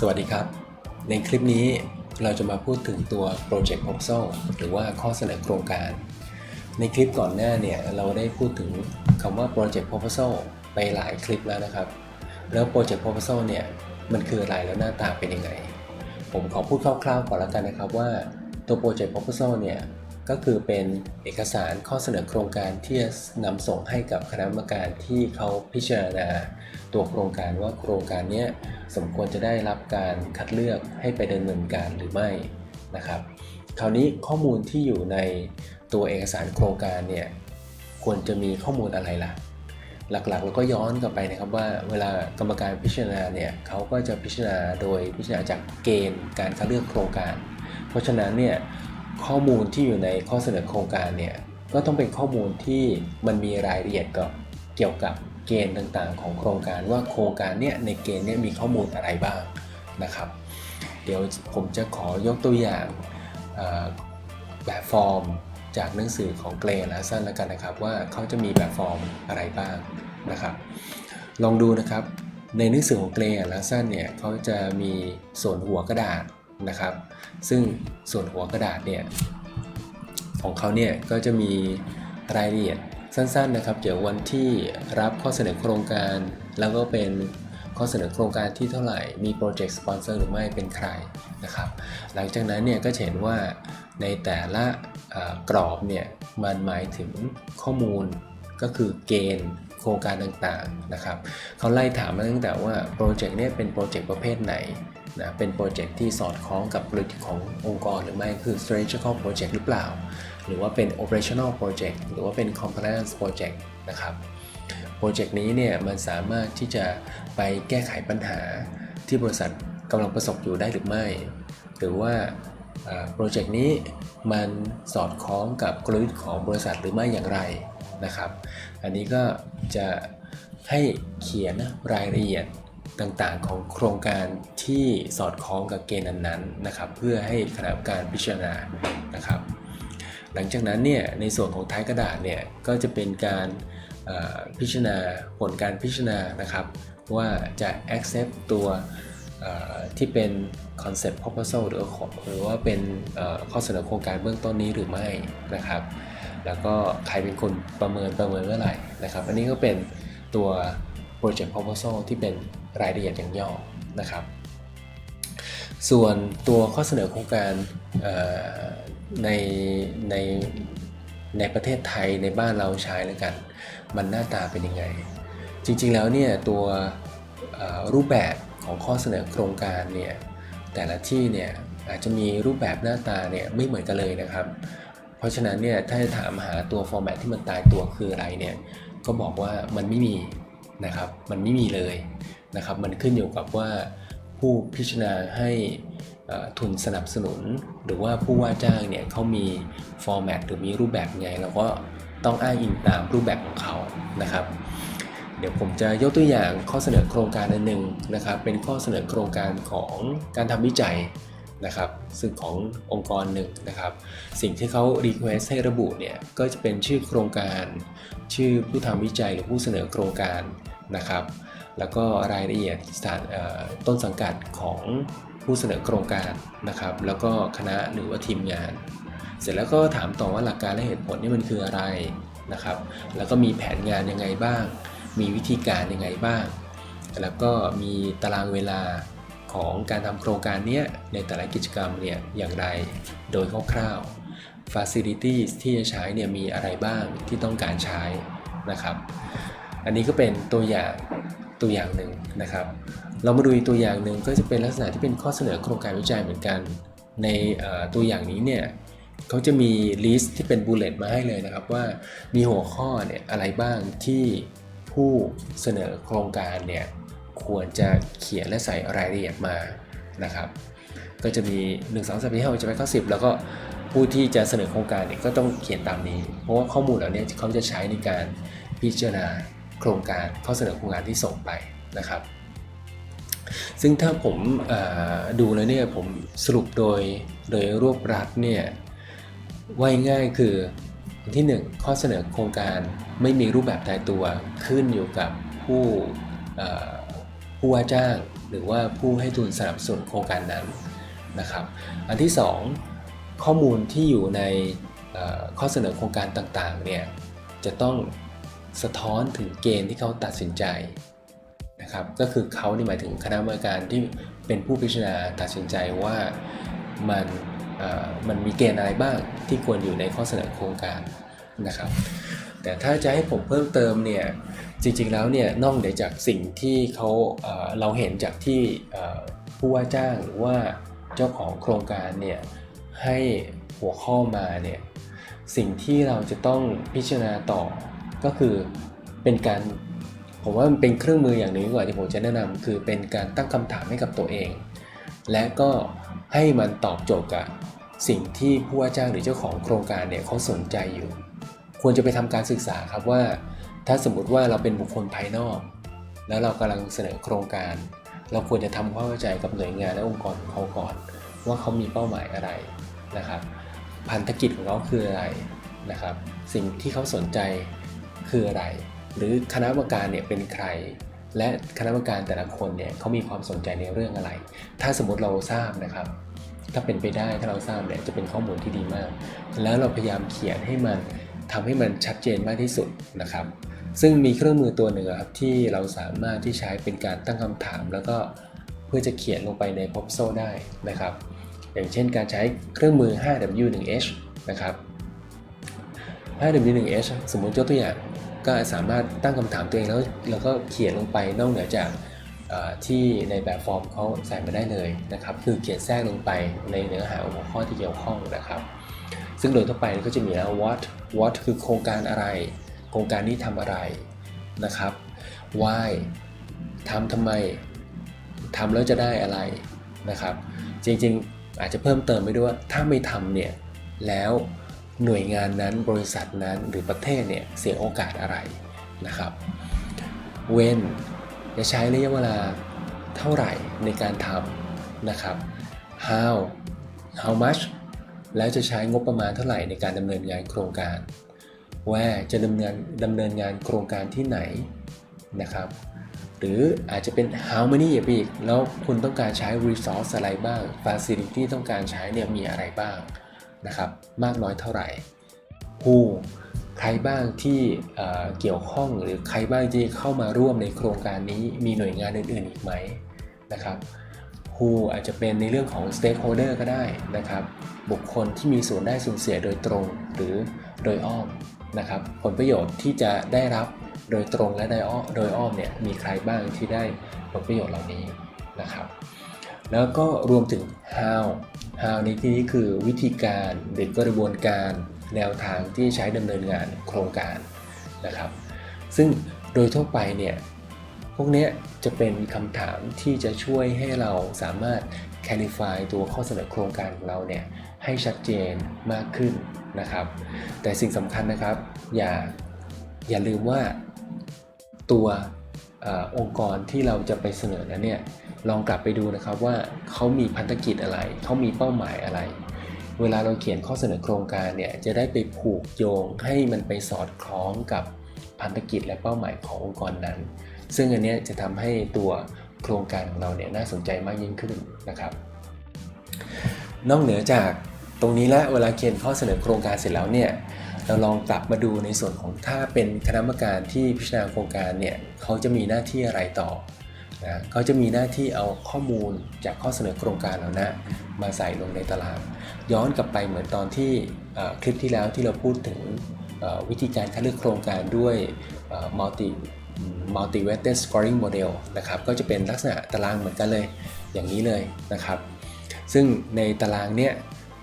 สวัสดีครับ ในคลิปนี้เราจะมาพูดถึงตัว Project Proposal หรือว่าข้อเสนอโครงการ ในคลิปก่อนหน้าเนี่ยเราได้พูดถึงคำว่า Project Proposal ไปหลายคลิปแล้วนะครับ แล้ว Project Proposal เนี่ยมันคืออะไรแล้วหน้าตาเป็นยังไง ผมขอพูดคร่าวๆก่อนแล้วกันนะครับว่าตัว Project Proposal เนี่ย ก็คือเป็นเอกสารข้อเสนอโครงการที่จะนำส่งให้กับคณะกรรมการที่เขาพิจารณาตัวโครงการว่าโครงการนี้สมควรจะได้รับการคัดเลือกให้ไปดำเนินการหรือไม่นะครับ คราวนี้ข้อมูลที่อยู่ในตัวเอกสารโครงการเนี่ยควรจะมีข้อมูลอะไรล่ะ หลักๆเราก็ย้อนกลับไปนะครับว่าเวลากรรมการพิจารณาเนี่ยเขาก็จะพิจารณาโดยพิจารณาจากเกณฑ์การคัดเลือกโครงการ เพราะฉะนั้นเนี่ย ข้อมูลที่อยู่ในข้อเสนอโครงการเนี่ยก็ต้องเป็นข้อมูลที่มันมีรายละเอียดกับเกี่ยวกับเกณฑ์ต่างๆ ของโครงการว่าโครงการเนี่ยในเกณฑ์เนี่ยมีข้อมูลอะไรบ้างนะครับ เดี๋ยวผมจะขอยกตัวอย่างแบบฟอร์มจากหนังสือของเกรย์และสั้นแล้วกันนะครับ ว่าเขาจะมีแบบฟอร์มอะไรบ้างนะครับ ลองดูนะครับในหนังสือของเกรย์และสั้นเนี่ยเขาจะมีส่วนหัวกระดาษ นะครับ ซึ่งส่วนหัวกระดาษเนี่ยของเขาเนี่ยก็จะมีรายละเอียดสั้นๆนะครับ เกี่ยววันที่รับข้อเสนอโครงการ แล้วก็เป็นข้อเสนอโครงการที่เท่าไหร่ มีโปรเจกต์สปอนเซอร์หรือไม่เป็นใครนะครับ หลังจากนั้นเนี่ยก็จะเห็นว่าในแต่ละกรอบเนี่ยมันหมายถึงข้อมูลก็คือเกณฑ์โครงการต่างๆนะครับเขาไล่ถามมาตั้งแต่ว่าโปรเจกต์เนี่ยเป็นโปรเจกต์ประเภทไหน นะเป็นโปรเจกต์ที่สอดคล้องกับ policy ขององค์กรหรือไม่คือ strategical project หรือเปล่า หรือว่าเป็น operational project หรือว่าเป็น compliance project นะครับโปรเจกต์นี้เนี่ยมันสามารถที่จะไปแก้ไขปัญหาที่บริษัทกำลังประสบอยู่ได้หรือไม่ หรือว่าโปรเจกต์นี้มันสอดคล้องกับกลยุทธ์ของบริษัทหรือไม่อย่างไรนะครับ อันนี้ก็จะให้เขียนรายละเอียด ต่างๆ ของโครงการที่สอดคล้องกับเกณฑ์นั้นๆนะครับ เพื่อให้คณะกรรมการพิจารณานะครับ หลังจากนั้นเนี่ยในส่วนของท้ายกระดาษเนี่ยก็จะเป็นการพิจารณาผลการพิจารณานะครับ ว่าจะ accept ตัวที่เป็น concept proposal หรือหรือว่าเป็นข้อเสนอโครงการเบื้องต้นนี้หรือไม่นะครับ แล้วก็ใครเป็นคนประเมินประเมินเมื่อไหร่นะครับ อันนี้ก็เป็นตัว project proposal ที่เป็นรายละเอียดอย่างย่อนะครับ ส่วนตัวข้อเสนอโครงการในในในประเทศไทยในบ้านเราใช้แล้วกัน มันหน้าตาเป็นยังไง จริงๆแล้วเนี่ยตัวรูปแบบของข้อเสนอโครงการเนี่ยแต่ละที่เนี่ยอาจจะมีรูปแบบหน้าตาเนี่ยไม่เหมือนกันเลยนะครับ เพราะฉะนั้นเนี่ยถ้าจะถามหาตัวฟอร์แมตที่มันตายตัวคืออะไรเนี่ยก็บอกว่ามันไม่มี นะครับมันไม่มีเลยนะครับมันขึ้นอยู่กับว่าผู้พิจารณาให้ทุนสนับสนุน หรือว่าผู้ว่าจ้างเนี่ยเขามีฟอร์แมตหรือมีรูปแบบไงเราก็ต้องอ้างอิงตามรูปแบบของเขานะครับ เดี๋ยวผมจะยกตัวอย่างข้อเสนอโครงการอันหนึ่งนะครับ เป็นข้อเสนอโครงการของการทำวิจัย นะครับซึ่งขององค์กรหนึ่งนะครับ สิ่งที่เขา request ให้ระบุเนี่ยก็จะเป็นชื่อโครงการ ชื่อผู้ทำวิจัยหรือผู้เสนอโครงการนะครับ แล้วก็รายละเอียดสถานต้นสังกัดของผู้เสนอโครงการนะครับ แล้วก็คณะหรือว่าทีมงาน เสร็จแล้วก็ถามต่อว่าหลักการและเหตุผลนี่มันคืออะไรนะครับ แล้วก็มีแผนงานยังไงบ้าง มีวิธีการยังไงบ้าง แล้วก็มีตารางเวลา ของการทำโครงการเนี้ยในแต่ละกิจกรรมเนี่ยอย่างไรโดยคร่าวๆ facilities ที่จะใช้เนี่ยมีอะไรบ้างที่ต้องการใช้นะครับ อันนี้ก็เป็นตัวอย่างตัวอย่างหนึ่งนะครับ เรามาดูตัวอย่างหนึ่งก็จะเป็นลักษณะที่เป็นข้อเสนอโครงการวิจัยเหมือนกัน ในตัวอย่างนี้เนี่ยเขาจะมีลิสต์ที่เป็นบูเลตมาให้เลยนะครับว่ามีหัวข้อเนี่ยอะไรบ้างที่ผู้เสนอโครงการเนี่ย ควรจะเขียนและใส่รายละเอียดมานะครับ ก็จะมี 1 2 3 4 5 6 7 8 9 10 แล้วก็ผู้ที่จะเสนอโครงการเนี่ยก็ต้องเขียนตามนี้ เพราะว่าข้อมูลเหล่านี้เขาจะใช้ในการพิจารณาโครงการข้อเสนอโครงการที่ส่งไปนะครับ ซึ่งถ้าผมดูแล้วเนี่ยผมสรุปโดยโดยรวบรัดเนี่ยว่าง่ายคืออันที่ 1 ข้อเสนอโครงการไม่มีรูปแบบตายตัวขึ้นอยู่กับผู้ ผู้ว่าจ้างหรือว่าผู้ให้ทุนสนับสนุนโครงการนั้นนะครับ อันที่สองข้อมูลที่อยู่ในข้อเสนอโครงการต่างๆเนี่ยจะต้องสะท้อนถึงเกณฑ์ที่เขาตัดสินใจนะครับก็คือเขานี่หมายถึงคณะกรรมการที่เป็นผู้พิจารณาตัดสินใจว่ามันมันมีเกณฑ์อะไรบ้างที่ควรอยู่ในข้อเสนอโครงการนะครับ แต่ถ้าจะให้ผมเพิ่มเติมเนี่ยจริงๆแล้วเนี่ยนอกเหนือจากสิ่งที่เขาเราเห็นจากที่ผู้ว่าจ้างหรือว่าเจ้าของโครงการเนี่ยให้หัวข้อมาเนี่ยสิ่งที่เราจะต้องพิจารณาต่อก็คือเป็นการผมว่ามันเป็นเครื่องมืออย่างหนึ่งกว่าที่ผมจะแนะนำคือเป็นการตั้งคำถามให้กับตัวเอง และก็ให้มันตอบโจทย์กับสิ่งที่ผู้ว่าจ้างหรือเจ้าของโครงการเนี่ยเขาสนใจอยู่ ควรจะไปทำการศึกษาครับว่า ถ้าสมมติว่าเราเป็นบุคคลภายนอก แล้วเรากำลังเสนอโครงการ เราควรจะทำความเข้าใจกับหน่วยงานและองค์กรของเขาก่อน ว่าเขามีเป้าหมายอะไรนะครับ พันธกิจของเขาคืออะไรนะครับ สิ่งที่เขาสนใจคืออะไร หรือคณะกรรมการเนี่ยเป็นใคร และคณะกรรมการแต่ละคนเนี่ยเขามีความสนใจในเรื่องอะไร ถ้าสมมติเราทราบนะครับถ้าเป็นไปได้ถ้าเราทราบเนี่ยจะเป็นข้อมูลที่ดีมาก แล้วเราพยายามเขียนให้มัน ทำให้มันชัดเจนมากที่สุดนะครับ ซึ่งมีเครื่องมือตัวหนึ่งครับที่เราสามารถที่ใช้เป็นการตั้งคำถาม แล้วก็เพื่อจะเขียนลงไปใน p o p s o ได้นะครับ อย่างเช่นการใช้เครื่องมือ 5W1H นะครับ 5W1H สมมุติยกตัวอย่างก็สามารถตั้งคำถามตัวเองแล้วแล้วก็เขียนลงไปนอกเหนือจากที่ในแบบฟอร์มเขาใส่มาได้เลยนะครับ คือเขียนแทรกลงไปในเนื้อหาหัวข้อที่เกี่ยวข้องนะครับ ซึ่งโดยทั่วไปก็จะมีนะ what what คือโครงการอะไร โครงการนี้ทำอะไรนะครับ why ทำทำไมทำแล้วจะได้อะไรนะครับ จริงๆอาจจะเพิ่มเติมไปด้วยว่าถ้าไม่ทำเนี่ยแล้วหน่วยงานนั้นบริษัทนั้นหรือประเทศเนี่ยเสียโอกาสอะไรนะครับ when จะใช้ระยะเวลาเท่าไหร่ในการทำนะครับ how how much แล้วจะใช้งบประมาณเท่าไหร่ในการดำเนินงานโครงการ where จะดำเนินดำเนินงานโครงการที่ไหนนะครับ หรืออาจจะเป็น how many อย่าไปอีก แล้วคุณต้องการใช้ resource อะไรบ้าง facility ต้องการใช้เนี่ยมีอะไรบ้างนะครับ มากน้อยเท่าไหร่ who ใครบ้างที่เเกี่ยวข้องหรือใครบ้างที่เข้ามาร่วมในโครงการนี้มีหน่วยงานอื่นๆอีกไหมนะครับ who อาจจะเป็นในเรื่องของ stakeholder ก็ได้นะครับ บุคคลที่มีส่วนได้ส่วนเสียโดยตรงหรือโดยอ้อมนะครับ ผลประโยชน์ที่จะได้รับโดยตรงและได้อ้อโดยอ้อมเนี่ยมีใครบ้างที่ได้ผลประโยชน์เหล่านี้นะครับ แล้วก็รวมถึง how how ในที่นี้คือวิธีการหรือกระบวนการแนวทางที่ใช้ดำเนินงานโครงการนะครับ ซึ่งโดยทั่วไปเนี่ย พวกนี้จะเป็นคำถามที่จะช่วยให้เราสามารถ clarify ตัวข้อเสนอโครงการของเราเนี่ยให้ชัดเจนมากขึ้นนะครับ แต่สิ่งสำคัญนะครับ อย่าอย่าลืมว่าตัวออองค์กรที่เราจะไปเสนอนั้นเนี่ยลองกลับไปดูนะครับว่าเขามีพันธกิจอะไร เขามีเป้าหมายอะไร เวลาเราเขียนข้อเสนอโครงการเนี่ยจะได้ไปผูกโยงให้มันไปสอดคล้องกับพันธกิจและเป้าหมายขององค์กรนั้น ซึ่งอันนี้จะทำให้ตัวโครงการของเราเนี่ยน่าสนใจมากยิ่งขึ้นนะครับ นอกเหนือจากตรงนี้แล้วเวลาเขียนข้อเสนอโครงการเสร็จแล้วเนี่ยเราลองกลับมาดูในส่วนของถ้าเป็นคณะกรรมการที่พิจารณาโครงการเนี่ยเขาจะมีหน้าที่อะไรต่อนะเขาจะมีหน้าที่เอาข้อมูลจากข้อเสนอโครงการเหล่านั้นมาใส่ลงในตารางย้อนกลับไปเหมือนตอนที่คลิปที่แล้วที่เราพูดถึงวิธีการคัดเลือกโครงการด้วย multi multi weighted scoring model นะครับก็จะเป็นลักษณะตารางเหมือนกันเลยอย่างนี้เลยนะครับ ซึ่งในตารางเนี้ย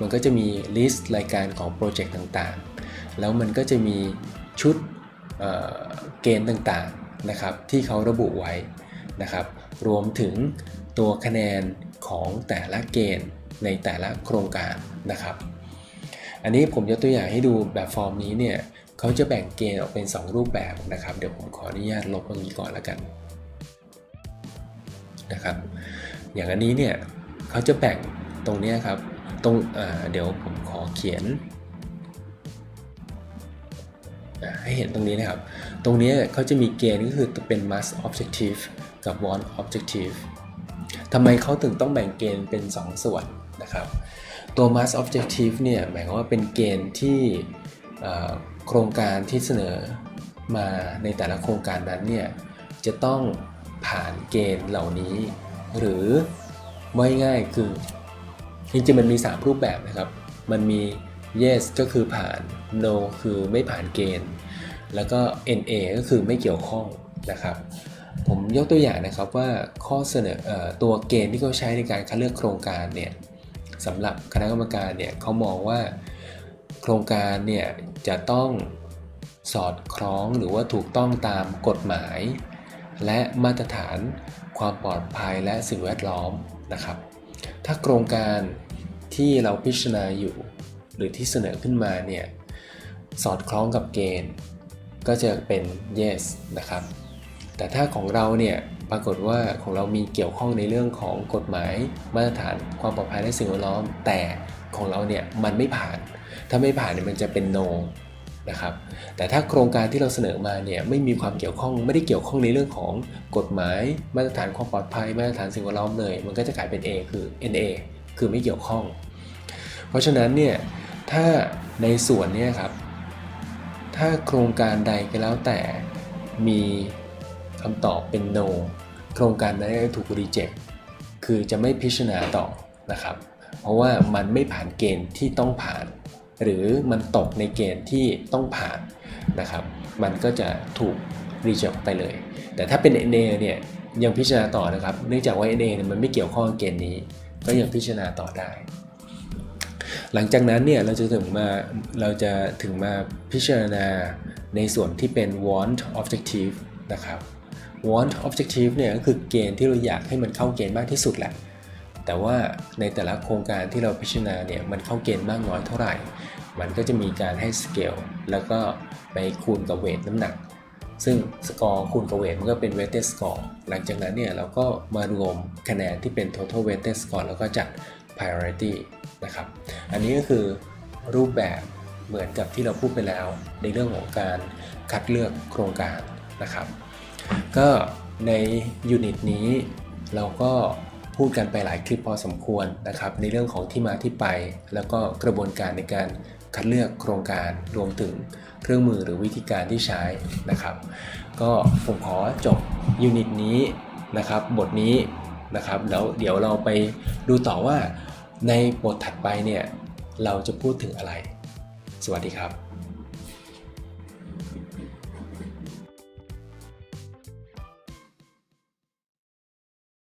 มันก็จะมีลิสต์รายการของโปรเจกต์ต่างๆ แล้วมันก็จะมีชุดเเกณฑ์ต่างๆนะครับที่เขาระบุไว้นะครับ รวมถึงตัวคะแนนของแต่ละเกณฑ์ในแต่ละโครงการนะครับ อันนี้ผมยกตัวอย่างให้ดูแบบฟอร์มนี้เนี่ย เขาจะแบ่งเกณฑ์ออกเป็น 2 รูปแบบนะครับ เดี๋ยวผมขออนุญาตลบตรงนี้ก่อนแล้วกันนะครับ อย่างอันนี้เนี่ยเขาจะแบ่งตรงนี้ครับตรงเดี๋ยวผมขอเขียนให้เห็นตรงนี้นะครับ ตรงนี้เขาจะมีเกณฑ์ก็คือเป็น mass objective กับ want objective ทำไมเขาถึงต้องแบ่งเกณฑ์เป็น 2 ส่วนนะครับ ตัว mass objective เนี่ยหมายความว่าเป็นเกณฑ์ที่ โครงการที่เสนอมาในแต่ละโครงการนั้นเนี่ยจะต้องผ่านเกณฑ์เหล่านี้ หรือว่าง่ายคือจริงๆมันมี 3 รูปแบบนะครับ มันมี yes ก็คือผ่าน no คือไม่ผ่านเกณฑ์ แล้วก็ NA ก็คือไม่เกี่ยวข้องนะครับ ผมยกตัวอย่างนะครับว่าข้อเสนอออตัวเกณฑ์ที่เขาใช้ในการคัดเลือกโครงการเนี่ยสำหรับคณะกรรมการเนี่ยเขามองว่า โครงการเนี่ยจะต้องสอดคล้องหรือว่าถูกต้องตามกฎหมาย และมาตรฐานความปลอดภัยและสิ่งแวดล้อมนะครับ ถ้าโครงการที่เราพิจารณาอยู่ หรือที่เสนอขึ้นมาเนี่ยสอดคล้องกับเกณฑ์ ก็จะเป็น yes นะครับ แต่ถ้าของเราเนี่ยปรากฏว่าของเรามีเกี่ยวข้องในเรื่องของกฎหมายมาตรฐานความปลอดภัยและสิ่งแวดล้อม แต่ของเราเนี่ยมันไม่ผ่าน ถ้าไม่ผ่านเนี่ยมันจะเป็น no นะครับแต่ถ้าโครงการที่เราเสนอมาเนี่ยไม่มีความเกี่ยวข้องไม่ได้เกี่ยวข้องในเรื่องของกฎหมายมาตรฐานความปลอดภัยมาตรฐานสิ่งแวดล้อมเลย มันก็จะกลายเป็น A คือ NA คือไม่เกี่ยวข้อง เพราะฉะนั้นเนี่ยถ้าในส่วนนี้ครับถ้าโครงการใดก็แล้วแต่มี คำตอบเป็น no โครงการนั้นจะถูก reject คือจะไม่พิจารณาต่อนะครับ เพราะว่ามันไม่ผ่านเกณฑ์ที่ต้องผ่าน หรือมันตกในเกณฑ์ที่ต้องผ่านนะครับ มันก็จะถูก reject ไปเลย แต่ถ้าเป็น NA เนี่ยยังพิจารณาต่อนะครับ เนื่องจากว่า NA เนี่ยมันไม่เกี่ยวข้องกับเกณฑ์นี้ ก็ยังพิจารณาต่อได้ หลังจากนั้นเนี่ยเราจะถึงมาเราจะถึงมาพิจารณาในส่วนที่เป็น want objective นะครับ want objective เนี่ยก็คือเกณฑ์ที่เราอยากให้มันเข้าเกณฑ์มากที่สุดแหละ แต่ว่าในแต่ละโครงการที่เราพิจารณาเนี่ยมันเข้าเกณฑ์มากน้อยเท่าไหร่ มันก็จะมีการให้สเกลแล้วก็ไปคูณกับเวทน้ำหนัก ซึ่งสกอร์คูณกับเวทมันก็เป็น weighted score หลังจากนั้นเนี่ยเราก็มารวมคะแนนที่เป็น total weighted score แล้วก็จัด priority นะครับ อันนี้ก็คือรูปแบบเหมือนกับที่เราพูดไปแล้วในเรื่องของการคัดเลือกโครงการนะครับ ก็ในยูนิตนี้เราก็พูดกันไปหลายคลิปพอสมควรนะครับ ในเรื่องของที่มาที่ไป แล้วก็กระบวนการในการคัดเลือกโครงการรวมถึงเครื่องมือหรือวิธีการที่ใช้นะครับ ก็ผมขอจบยูนิตนี้นะครับ บทนี้นะครับแล้วเดี๋ยวเราไปดูต่อว่าในบทถัดไปเนี่ย เราจะพูดถึงอะไร สวัสดีครับ